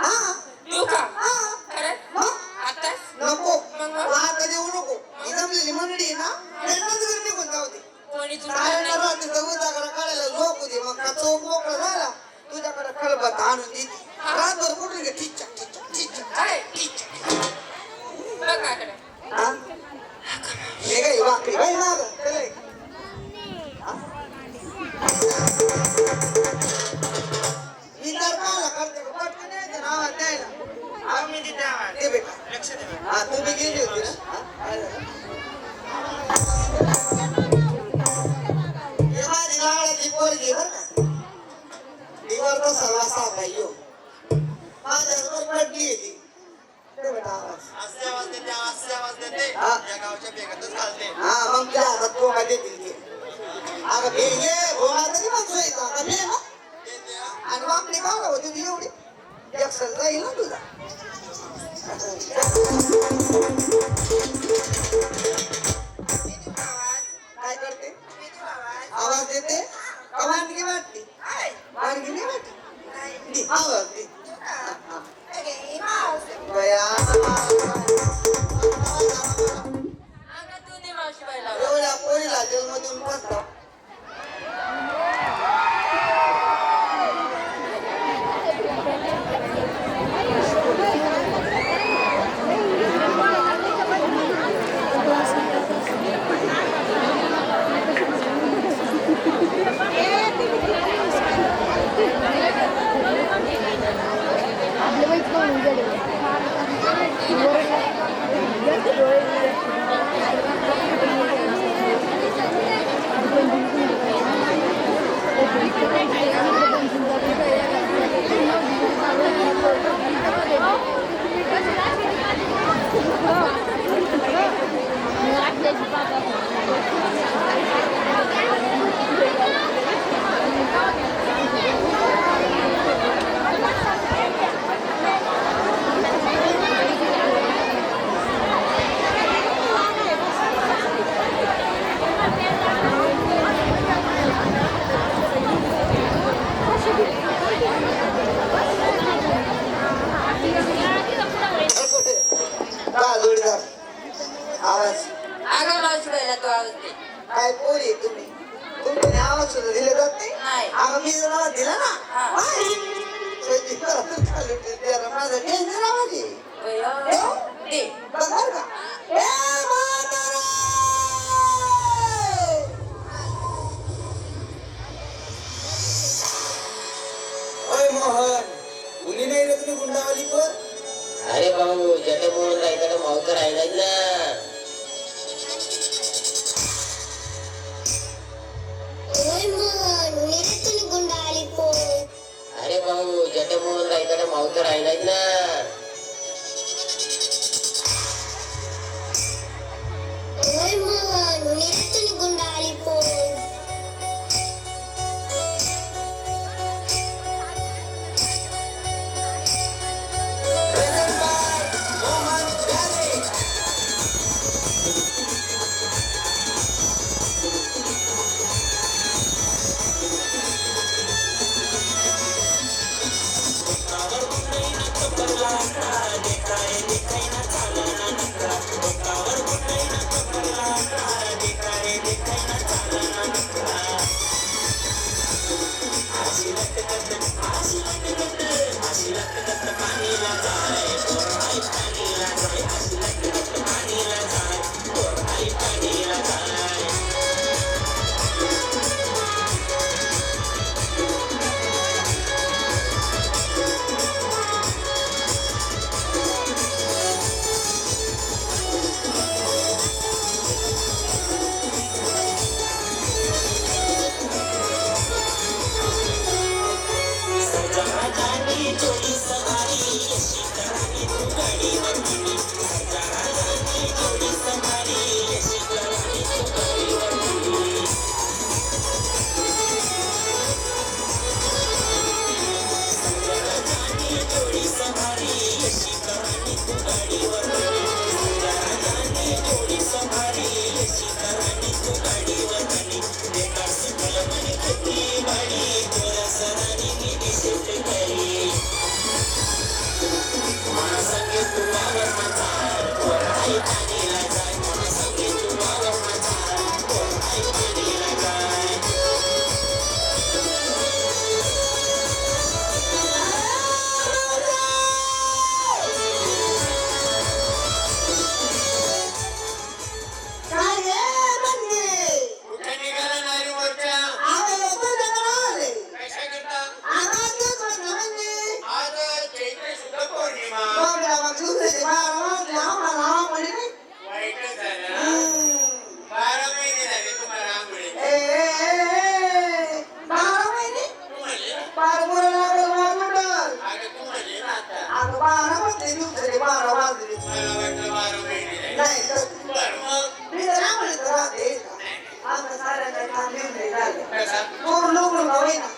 देऊ का खरं? आता? नको. आता देऊ नको. ही जमलेली मंडळी ना त्यांनाच घरी निघून जाऊ दे. कोणी काय काढायला झोपू दे. मग का मोकळा झाला? तुझ्याकडे खलबत्ता आणून देते. तिथे अगं भेंगे आणि वापली का होती तुझी जाईल काय करते? आवाज देते? का वानगी वाटते? नाही आवाज दे. बया राज्याला मूळ रायकाला मावत राहिलाय ना. अरे भाऊ ज्याच्या मूळ रायकाला मावत राहिलाय ना. Así la que te, así la que te, así la que te, así la que te, Tối.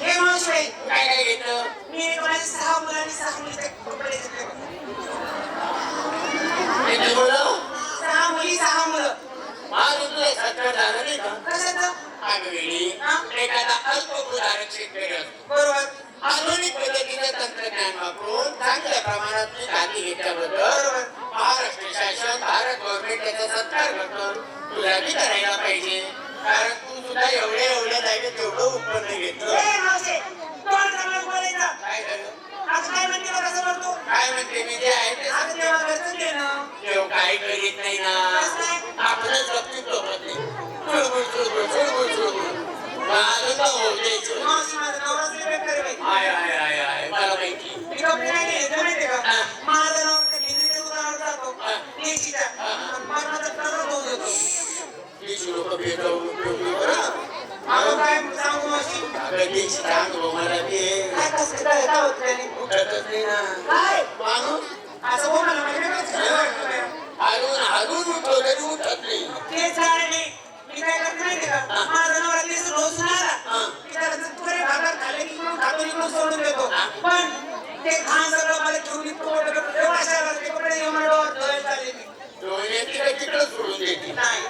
हे मावसळे आधुनिक पद्धतीचं तंत्रज्ञान वापरून चांगल्या प्रमाणात तू जाती घेतल्याबद्दल महाराष्ट्र शासन भारत गव्हर्नमेंट त्याचा सत्कार करतो तुला करायला पाहिजे कारण तू सुद्धा एवढे सोडून देतो. पण ते खान सगळं मला घेऊन एवढा शहरात सोडून देते. नाही.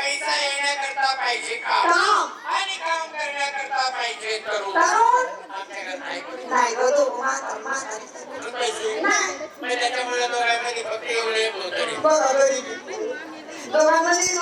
पैसा येण्याकरता पाहिजे काम. आणि काम करण्याकरता पाहिजे तरुण. म्हणजे त्याच्यामुळे दोघांमध्ये फक्त एवढे बरोबर दोघांमध्ये